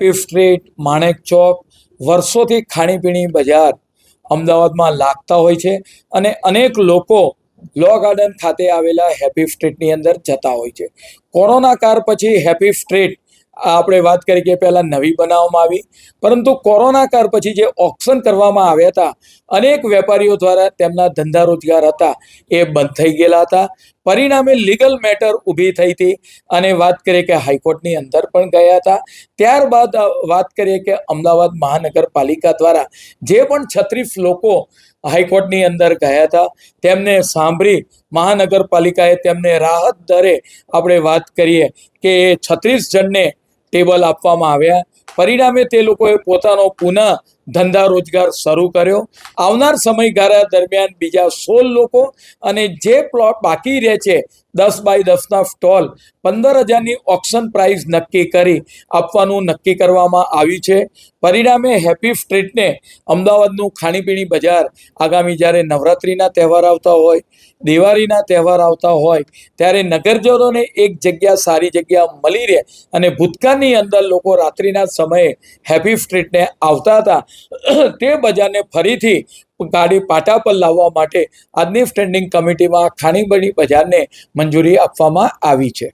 Happy street Manek Chowk વર્ષોથી ખાણીપીણી બજાર અમદાવાદમાં લાગતા હોય છે અને અનેક લોકો લો ગાર્ડન ખાતે આવેલા હેપી સ્ટ્રીટની અંદર જતા હોય છે. કોરોના કાળ પછી હેપી સ્ટ્રીટ આપણે વાત કરી કે પહેલાં નવી બનાવવામાં આવી. પરંતુ કોરોના કાળ પછી જે ઓક્શન કરવામાં આવ્યા હતા, અનેક વેપારીઓ દ્વારા તેમના ધંધા રોજગાર હતા, એ બંધ થઈ ગયેલા હતા. પરિણામે લીગલ મેટર ઊભી થઈ હતી અને વાત કરીએ કે હાઈકોર્ટની અંદર પણ ગયા હતા. ત્યારબાદ વાત કરીએ કે અમદાવાદ મહાનગરપાલિકા દ્વારા જે પણ છત્રીસ લોકો હાઈકોર્ટની અંદર ગયા હતા, તેમને સાંભળી મહાનગરપાલિકાએ તેમને રાહત દરે આપણે વાત કરીએ કે છત્રીસ જણને ટેબલ આપવામાં આવ્યા. પરિણામે તે લોકોએ પોતાનો પુનઃ ધંધા રોજગાર શરૂ કર્યો. આવનાર સમયગાળા દરમિયાન બીજા સોળ લોકો અને જે પ્લોટ બાકી રહે છે, દસ બાય દસના સ્ટોલ પંદર હજારની ઓક્શન પ્રાઇસ નક્કી કરી આપવાનું નક્કી કરવામાં આવ્યું છે. પરિણામે હેપી સ્ટ્રીટને અમદાવાદનું ખાણીપીણી બજાર આગામી જ્યારે નવરાત્રિના તહેવાર આવતા હોય, દિવાળીના તહેવાર આવતા હોય, ત્યારે નગરજનોને એક જગ્યા સારી જગ્યા મળી રહે અને ભૂતકાળની અંદર લોકો રાત્રિના સમયે હેપી સ્ટ્રીટને આવતા હતા. તે બજારને ફરીથી ગાડી પાટા પર લાવવા માટે આજની સ્ટેન્ડિંગ કમિટીમાં ખાણીપીણી બજારને મંજૂરી આપવામાં આવી છે.